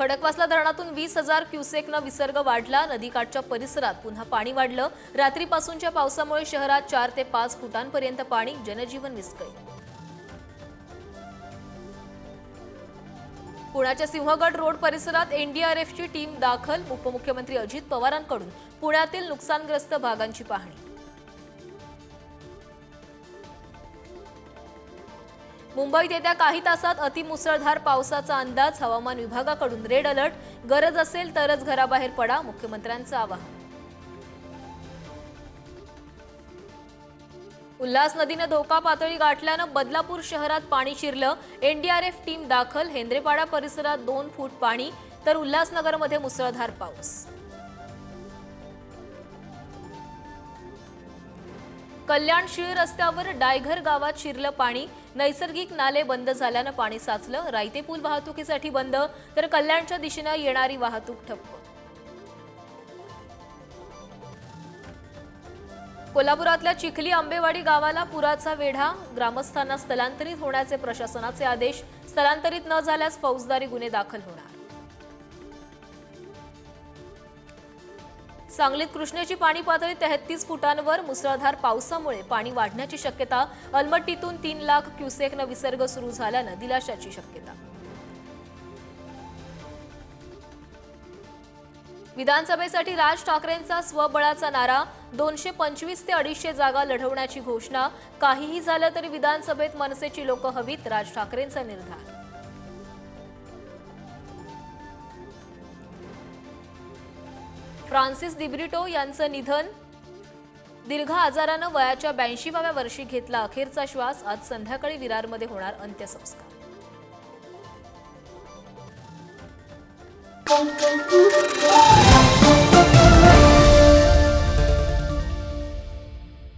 खडकवासला धरणातून वीस हजार क्युसेकनं विसर्ग वाढला. नदीकाठच्या परिसरात पुन्हा पाणी वाढलं. रात्रीपासूनच्या पावसामुळे शहरात चार ते पाच फुटांपर्यंत पाणी जनजीवन विस्कळीत. पुण्याच्या सिंहगड रोड परिसरात एनडीआरएफची टीम दाखल. उपमुख्यमंत्री अजित पवारांकडून पुण्यातील नुकसानग्रस्त भागांची पाहणी. मुंबईत येत्या काही तासात अतिमुसळधार पावसाचा अंदाज हवामान विभागाकडून रेड अलर्ट. गरज असेल तरच घराबाहेर पडा मुख्यमंत्र्यांचं आवाहन. उल्हास नदीनं धोका पातळी गाठल्यानं बदलापूर शहरात पाणी शिरलं. एनडीआरएफ टीम दाखल हेंद्रेपाडा परिसरात दोन फूट पाणी तर उल्हासनगरमध्ये मुसळधार पाऊस. कल्याण शिळ रस्त्यावर डायघर गावात शिरलं पाणी. नैसर्गिक नाले बंद झाल्यानं पाणी साचलं. रायते पूल वाहतुकीसाठी बंद. तर कल्याणच्या दिशेनं येणारी वाहतूक ठप्प. कोल्हापुरातल्या चिखली आंबेवाडी गावाला पुराचा वेढा. ग्रामस्थांना स्थलांतरित होण्याचे प्रशासनाचे आदेश. स्थलांतरित न झाल्यास फौजदारी गुन्हे दाखल होणार. सांगलीत कृष्णेची पाणी पातळी तेहतीस फुटांवर मुसळधार पावसामुळे पाणी वाढण्याची शक्यता अलमट्टीतून तीन लाख क्युसेकनं विसर्ग सुरू झाल्यानं दिलाशाची शक्यता. विधानसभेसाठी राज ठाकरेंचा स्वबळाचा नारा दोनशे पंचवीस ते अडीचशे जागा लढवण्याची घोषणा काहीही झालं तरी विधानसभेत मनसेची लोक हवीत राज ठाकरेंचा निर्धार. फ्रान्सिस दिब्रिटो यांचं निधन. दीर्घ आजारानं वयाच्या ब्याऐंशीव्या वर्षी घेतला अखेरचा श्वास. आज संध्याकाळी विरारमध्ये होणार अंत्यसंस्कार. Thank you.